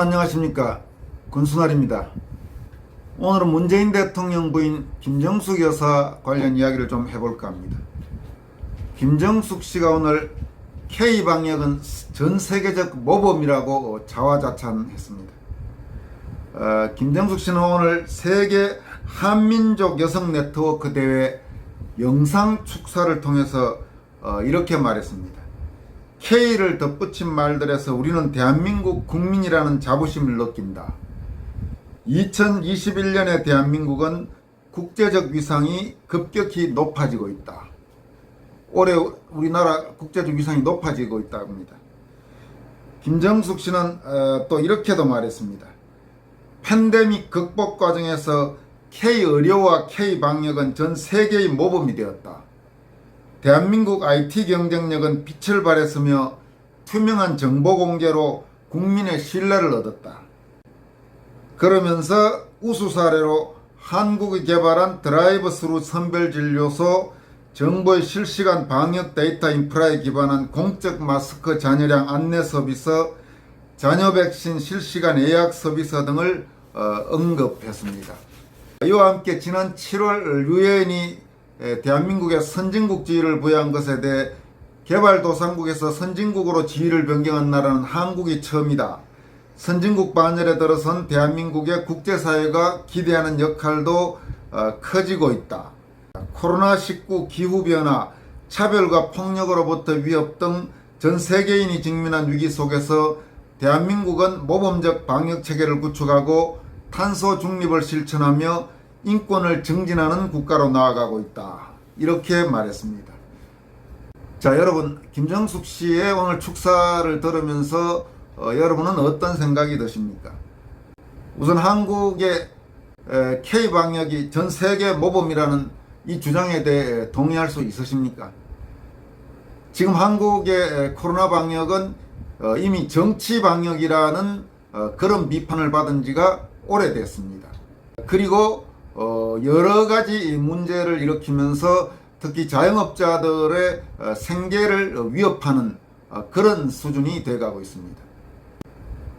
안녕하십니까 권순알입니다. 오늘은 문재인 대통령 부인 김정숙 여사 관련 이야기를 좀 해볼까 합니다. 김정숙 씨가 오늘 K 방역은 전 세계적 모범이라고 자화자찬했습니다. 어, 김정숙 씨는 오늘 세계 한민족 여성 네트워크 대회 영상 축사를 통해서 어, 이렇게 말했습니다. K를 덧붙인 말들에서 우리는 대한민국 국민이라는 자부심을 느낀다. 2021년의 대한민국은 국제적 위상이 급격히 높아지고 있다. 올해 우리나라 국제적 위상이 높아지고 있다고 합니다. 김정숙 씨는 어, 또 이렇게도 말했습니다. 팬데믹 극복 과정에서 K 의료와 K 방역은 전 세계의 모범이 되었다. 대한민국 IT 경쟁력은 빛을 발했으며 투명한 정보 공개로 국민의 신뢰를 얻었다. 그러면서 우수 사례로 한국이 개발한 드라이브 스루 선별 진료소 정부의 실시간 방역 데이터 인프라에 기반한 공적 마스크 잔여량 안내 서비스, 잔여 백신 실시간 예약 서비스 등을 어, 언급했습니다. 이와 함께 지난 7월 유엔이 에, 대한민국의 선진국 지위를 부여한 것에 대해 개발도상국에서 선진국으로 지위를 변경한 나라는 한국이 처음이다. 선진국 반열에 들어선 대한민국의 국제사회가 기대하는 역할도 어, 커지고 있다. 코로나19 기후변화, 차별과 폭력으로부터 위협 등 전 세계인이 직면한 위기 속에서 대한민국은 모범적 방역 체계를 구축하고 탄소 중립을 실천하며 인권을 증진하는 국가로 나아가고 있다. 이렇게 말했습니다. 자, 여러분, 김정숙 씨의 오늘 축사를 들으면서 어, 여러분은 어떤 생각이 드십니까? 우선 한국의 에, K 방역이 전 세계 모범이라는 이 주장에 대해 동의할 수 있으십니까? 지금 한국의 에, 코로나 방역은 어, 이미 정치 방역이라는 어, 그런 비판을 받은 지가 오래됐습니다. 그리고 어, 여러 가지 문제를 일으키면서 특히 자영업자들의 어, 생계를 위협하는 어, 그런 수준이 돼가고 있습니다.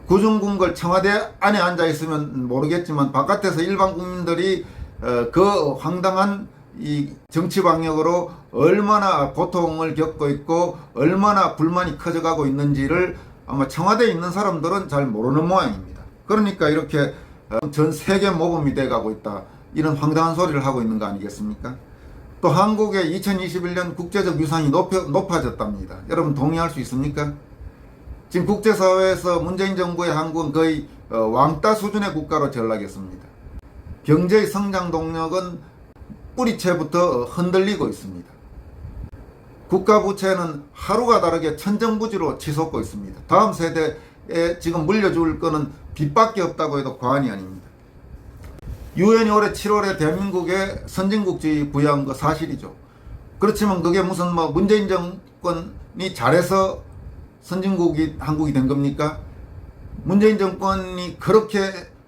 구중궁궐 청와대 안에 앉아 있으면 모르겠지만 바깥에서 일반 국민들이 어, 그 황당한 이 정치 방역으로 얼마나 고통을 겪고 있고 얼마나 불만이 커져가고 있는지를 아마 청와대에 있는 사람들은 잘 모르는 모양입니다. 그러니까 이렇게 어, 전 세계 모범이 돼가고 있다. 이런 황당한 소리를 하고 있는 거 아니겠습니까? 또 한국의 2021년 국제적 위상이 높여, 높아졌답니다. 여러분 동의할 수 있습니까? 지금 국제사회에서 문재인 정부의 한국은 거의 어, 왕따 수준의 국가로 전락했습니다. 경제의 성장 동력은 뿌리채부터 흔들리고 있습니다. 국가 부채는 하루가 다르게 천정부지로 치솟고 있습니다. 다음 세대에 지금 물려줄 거는 빚밖에 없다고 해도 과언이 아닙니다. 유엔이 올해 7월에 대한민국에 선진국주의 부여한 거 사실이죠. 그렇지만 그게 무슨 뭐 문재인 정권이 잘해서 선진국이 한국이 된 겁니까? 문재인 정권이 그렇게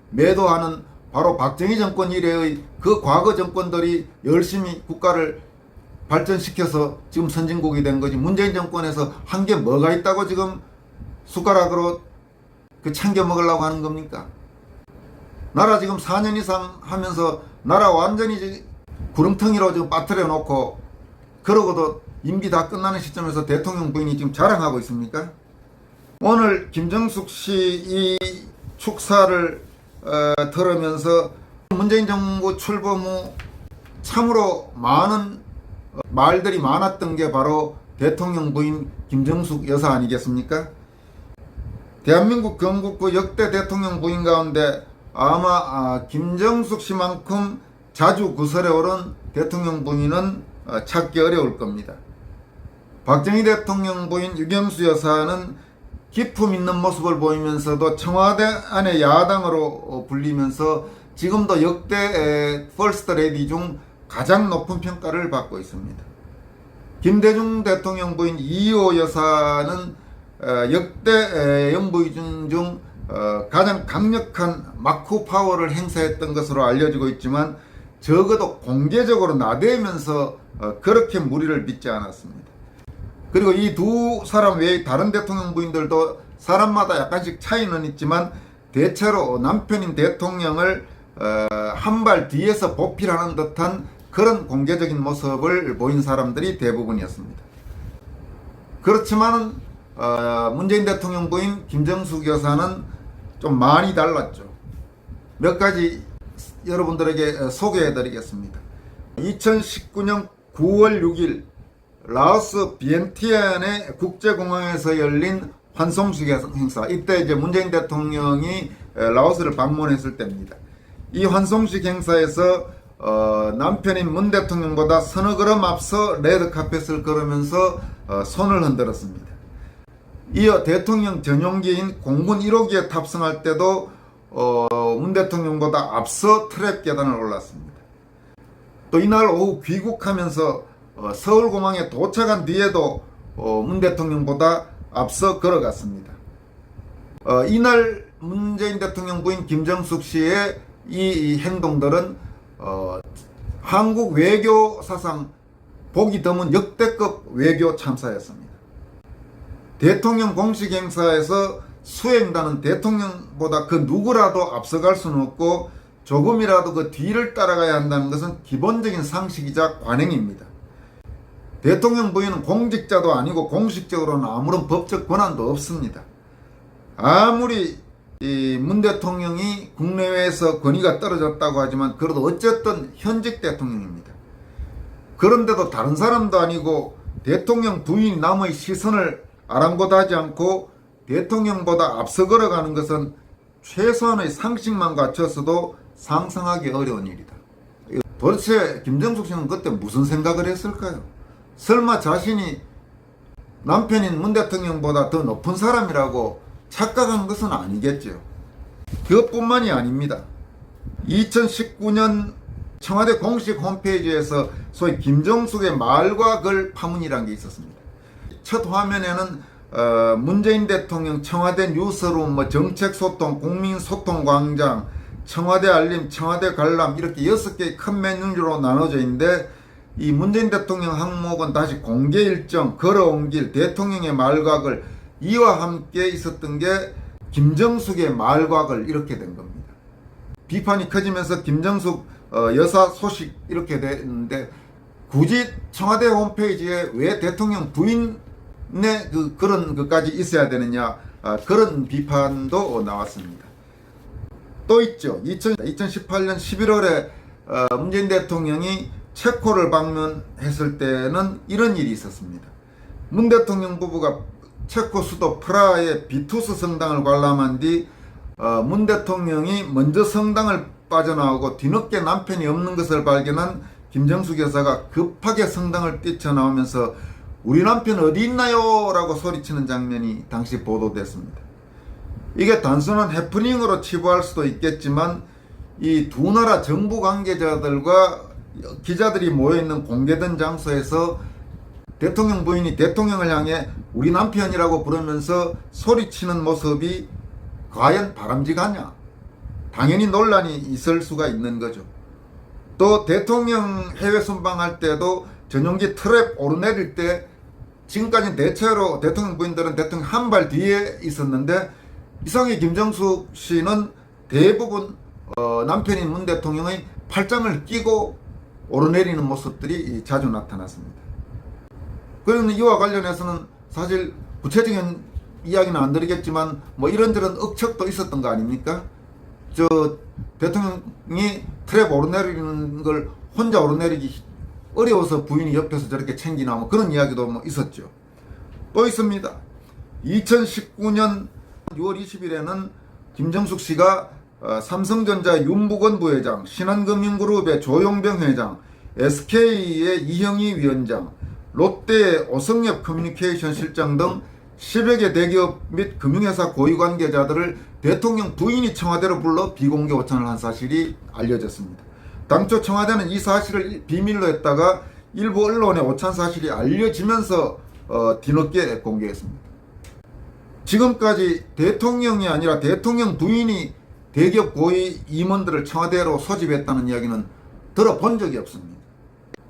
매도하는 바로 박정희 정권 이래의 그 과거 정권들이 열심히 국가를 발전시켜서 지금 선진국이 된 거지 문재인 정권에서 한 게 뭐가 있다고 지금 숟가락으로 그 챙겨 먹으려고 하는 겁니까? 나라 지금 4년 이상 하면서 나라 완전히 구름텅이로 지금 빠뜨려 놓고 그러고도 임기 다 끝나는 시점에서 대통령 부인이 지금 자랑하고 있습니까? 오늘 김정숙 씨 이 축사를 어, 들으면서 문재인 정부 출범 후 참으로 많은 어, 말들이 많았던 게 바로 대통령 부인 김정숙 여사 아니겠습니까? 대한민국 건국부 역대 대통령 부인 가운데 아마 아, 김정숙 씨만큼 자주 구설에 오른 대통령 부인은 어, 찾기 어려울 겁니다. 박정희 대통령 부인 유경수 여사는 기품 있는 모습을 보이면서도 청와대 안에 야당으로 어, 불리면서 지금도 역대 에, 퍼스트 레디 중 가장 높은 평가를 받고 있습니다. 김대중 대통령 부인 이호 여사는 어, 역대 에, 영부인 중 어, 가장 강력한 마크 파워를 행사했던 것으로 알려지고 있지만 적어도 공개적으로 나대면서 어, 그렇게 무리를 빚지 않았습니다. 그리고 이 두 사람 외에 다른 대통령 부인들도 사람마다 약간씩 차이는 있지만 대체로 남편인 대통령을 한발 뒤에서 보필하는 듯한 그런 공개적인 모습을 보인 사람들이 대부분이었습니다. 그렇지만 어, 문재인 대통령 부인 김정숙 여사는 좀 많이 달랐죠. 몇 가지 여러분들에게 소개해 드리겠습니다. 2019년 9월 6일 라오스 비엔티안의 국제공항에서 열린 환송식 행사. 이때 이제 문재인 대통령이 라오스를 방문했을 때입니다. 이 환송식 행사에서 어, 남편인 문 대통령보다 서너 걸음 앞서 레드 카펫을 걸으면서 어, 손을 흔들었습니다. 이어 대통령 전용기인 공군 1호기에 탑승할 때도 어, 문 대통령보다 앞서 트랩 계단을 올랐습니다. 또 이날 오후 귀국하면서 어, 서울공항에 도착한 뒤에도 어, 문 대통령보다 앞서 걸어갔습니다. 어, 이날 문재인 대통령 부인 김정숙 씨의 이, 이 행동들은 어, 한국 외교 사상 보기 드문 역대급 외교 참사였습니다. 대통령 공식 행사에서 수행단은 대통령보다 그 누구라도 앞서갈 수는 없고 조금이라도 그 뒤를 따라가야 한다는 것은 기본적인 상식이자 관행입니다. 대통령 부인은 공직자도 아니고 공식적으로는 아무런 법적 권한도 없습니다. 아무리 이문 대통령이 국내외에서 권위가 떨어졌다고 하지만 그래도 어쨌든 현직 대통령입니다. 그런데도 다른 사람도 아니고 대통령 부인 남의 시선을 아랑곳하지 않고 대통령보다 앞서 걸어가는 것은 최소한의 상식만 갖췄어도 상상하기 어려운 일이다. 도대체 김정숙 씨는 그때 무슨 생각을 했을까요? 설마 자신이 남편인 문 대통령보다 더 높은 사람이라고 착각한 것은 아니겠죠. 그것뿐만이 아닙니다. 2019년 청와대 공식 홈페이지에서 소위 김정숙의 말과 글 파문이라는 게 있었습니다. 첫 화면에는 어, 문재인 대통령 청와대 뉴스룸, 뭐 정책 소통, 국민 소통 광장, 청와대 알림, 청와대 관람 이렇게 여섯 개의 큰 메뉴로 나눠져 있는데 이 문재인 대통령 항목은 다시 공개 일정, 걸어온 길, 대통령의 말각을 이와 함께 있었던 게 김정숙의 말각을 이렇게 된 겁니다. 비판이 커지면서 김정숙 어, 여사 소식 이렇게 됐는데 굳이 청와대 홈페이지에 왜 대통령 부인 의그 그런 것까지 있어야 되느냐 아, 그런 비판도 나왔습니다. 또 있죠. 2000, 2018년 11월에 어, 문재인 대통령이 체코를 방문했을 때는 이런 일이 있었습니다. 문 대통령 부부가 체코 수도 프라하의 비투스 성당을 관람한 뒤 어, 문 대통령이 먼저 성당을 빠져나오고 뒤늦게 남편이 없는 것을 발견한 김정숙 여사가 급하게 성당을 뛰쳐나오면서 우리 남편 어디 있나요? 라고 소리치는 장면이 당시 보도됐습니다. 이게 단순한 해프닝으로 치부할 수도 있겠지만 이 두 나라 정부 관계자들과 기자들이 모여있는 공개된 장소에서 대통령 부인이 대통령을 향해 우리 남편이라고 부르면서 소리치는 모습이 과연 바람직하냐? 당연히 논란이 있을 수가 있는 거죠. 또 대통령 해외 순방할 때도 전용기 트랩 오르내릴 때 지금까지 대체로 대통령 부인들은 대통령 한 발 뒤에 있었는데 이상하게 김정숙 씨는 대부분 어, 남편인 문 대통령의 팔짱을 끼고 오르내리는 모습들이 자주 나타났습니다. 그러면 이와 관련해서는 사실 구체적인 이야기는 안 드리겠지만 뭐 이런저런 억척도 있었던 거 아닙니까? 저 대통령이 트랩 오르내리는 걸 혼자 오르내리기 어려워서 부인이 옆에서 저렇게 챙기나 뭐 그런 이야기도 뭐 있었죠. 또 있습니다. 2019년 6월 20일에는 김정숙 씨가 어, 삼성전자 윤부건 부회장, 신한금융그룹의 조용병 회장, SK의 이형희 위원장, 롯데의 오성엽 커뮤니케이션 실장 등 10여 개 대기업 및 금융회사 고위 관계자들을 대통령 부인이 청와대로 불러 비공개 오찬을 한 사실이 알려졌습니다. 당초 청와대는 이 사실을 비밀로 했다가 일부 언론에 오찬 사실이 알려지면서 어, 뒤늦게 공개했습니다. 지금까지 대통령이 아니라 대통령 부인이 대기업 고위 임원들을 청와대로 소집했다는 이야기는 들어본 적이 없습니다.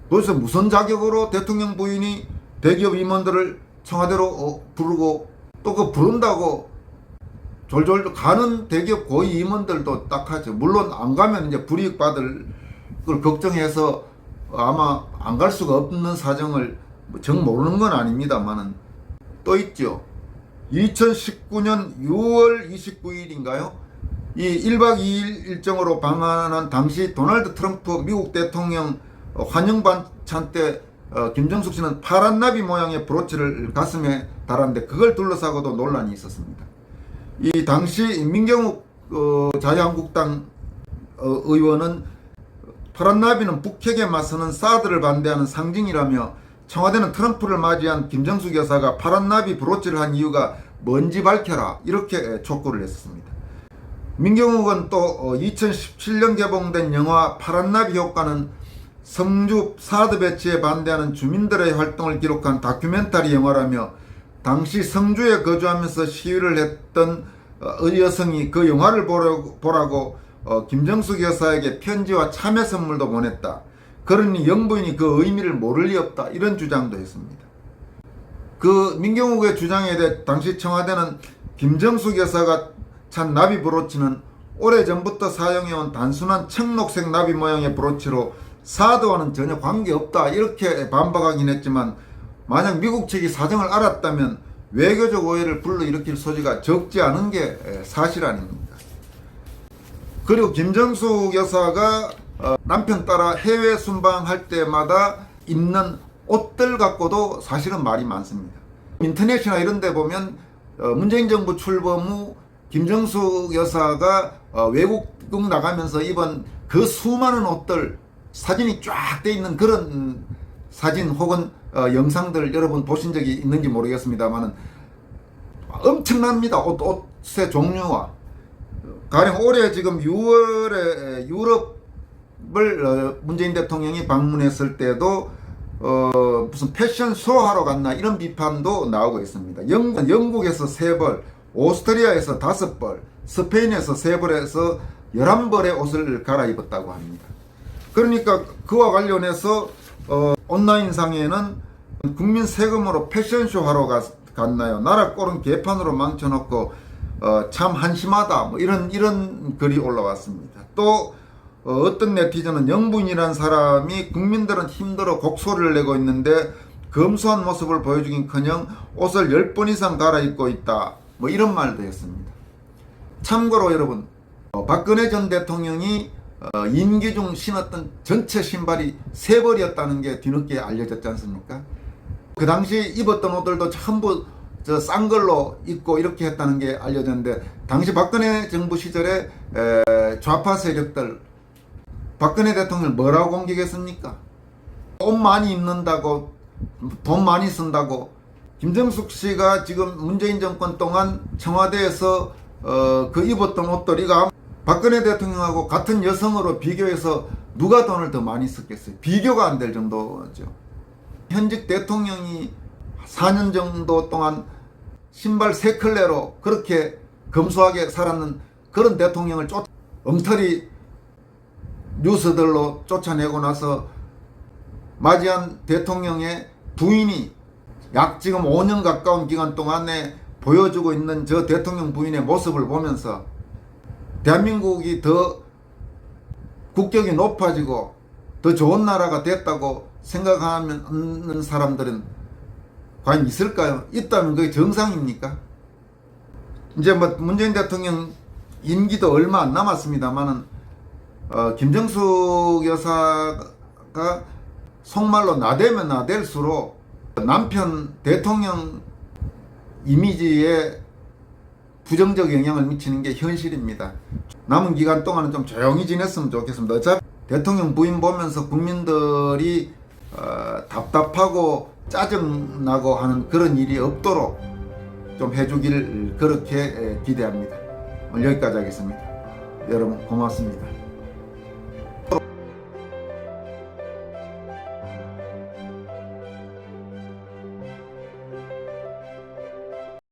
도대체 무슨 자격으로 대통령 부인이 대기업 임원들을 청와대로 어, 부르고 또 그 부른다고 졸졸 가는 대기업 고위 임원들도 딱 하죠. 물론 안 가면 이제 불이익 받을 걸 걱정해서 아마 안 갈 수가 없는 사정을 뭐정 모르는 건 아닙니다만은 또 있죠. 2019년 6월 29일인가요? 이 1박 2일 일정으로 방한한 당시 도널드 트럼프 미국 대통령 어, 환영 반찬 때 어, 김정숙 씨는 파란 나비 모양의 브로치를 가슴에 달았는데 그걸 둘러싸고도 논란이 있었습니다. 이 당시 민경욱 어, 자유한국당 어, 의원은 파란 나비는 북핵에 맞서는 사드를 반대하는 상징이라며 청와대는 트럼프를 맞이한 김정숙 여사가 파란 나비 브로치를 한 이유가 뭔지 밝혀라 이렇게 촉구를 했습니다. 민경욱은 또 2017년 개봉된 영화 파란 나비 효과는 성주 사드 배치에 반대하는 주민들의 활동을 기록한 다큐멘터리 영화라며 당시 성주에 거주하면서 시위를 했던 어, 여성이 그 영화를 보라고 어, 김정숙 여사에게 편지와 참여 선물도 보냈다. 그러니 영부인이 그 의미를 모를 리 없다. 이런 주장도 했습니다. 그 민경욱의 주장에 대해 당시 청와대는 김정숙 여사가 찬 나비 브로치는 오래전부터 사용해온 단순한 청록색 나비 모양의 브로치로 사드와는 전혀 관계없다 이렇게 반박하긴 했지만 만약 미국 측이 사정을 알았다면 외교적 오해를 불러일으킬 소지가 적지 않은 게 사실 아닙니까? 그리고 김정숙 여사가 어, 남편 따라 해외 순방할 때마다 입는 옷들 갖고도 사실은 말이 많습니다. 인터넷이나 이런 데 보면 어, 문재인 정부 출범 후 김정숙 여사가 어, 외국국 나가면서 입은 그 수많은 옷들 사진이 쫙 돼 있는 그런 사진 혹은 어, 영상들 여러분 보신 적이 있는지 모르겠습니다만은 엄청납니다. 옷, 옷의 종류와 가령 올해 지금 6월에 유럽을 어, 문재인 대통령이 방문했을 때도 어, 무슨 패션 쇼 하러 갔나 이런 비판도 나오고 있습니다. 영국, 영국에서 세 벌, 오스트리아에서 다섯 벌, 스페인에서 세 벌에서 열한 벌의 옷을 갈아입었다고 합니다. 그러니까 그와 관련해서 어, 온라인 상에는 국민 세금으로 패션쇼 하러 갔, 갔나요? 나라 꼴은 개판으로 망쳐놓고 어, 참 한심하다. 뭐 이런 이런 글이 올라왔습니다. 또 어, 떤 네티즌은 영분이라는 사람이 국민들은 힘들어 곡소리를 내고 있는데 검소한 모습을 보여주긴커녕 옷을 10번 이상 갈아입고 있다. 뭐 이런 말도 했습니다. 참고로 여러분 어, 박근혜 전 대통령이 어, 임기 중 신었던 전체 신발이 세 벌이었다는 게 뒤늦게 알려졌지 않습니까? 그 당시 입었던 옷들도 전부 저 싼 걸로 입고 이렇게 했다는 게 알려졌는데 당시 박근혜 정부 시절에 에, 좌파 세력들 박근혜 대통령 뭐라고 공격했습니까? 옷 많이 입는다고 돈 많이 쓴다고 김정숙 씨가 지금 문재인 정권 동안 청와대에서 어, 그 입었던 옷들이가 박근혜 대통령하고 같은 여성으로 비교해서 누가 돈을 더 많이 썼겠어요? 비교가 안 될 정도죠. 현직 대통령이 4년 정도 동안 신발 세 컬레로 그렇게 검소하게 살았는 그런 대통령을 쫓 엉터리 뉴스들로 쫓아내고 나서 맞이한 대통령의 부인이 약 지금 5년 가까운 기간 동안에 보여주고 있는 저 대통령 부인의 모습을 보면서 대한민국이 더 국격이 높아지고 더 좋은 나라가 됐다고 생각하는 사람들은 과연 있을까요? 있다면 그게 정상입니까? 이제 뭐 문재인 대통령 임기도 얼마 안 남았습니다만은 어, 김정숙 여사가 속말로 나대면 나댈수록 남편 대통령 이미지에 부정적 영향을 미치는 게 현실입니다. 남은 기간 동안은 좀 조용히 지냈으면 좋겠습니다. 어차피 대통령 부인 보면서 국민들이 어, 답답하고 짜증나고 하는 그런 일이 없도록 좀 해주길 그렇게 기대합니다. 오늘 여기까지 하겠습니다. 여러분 고맙습니다.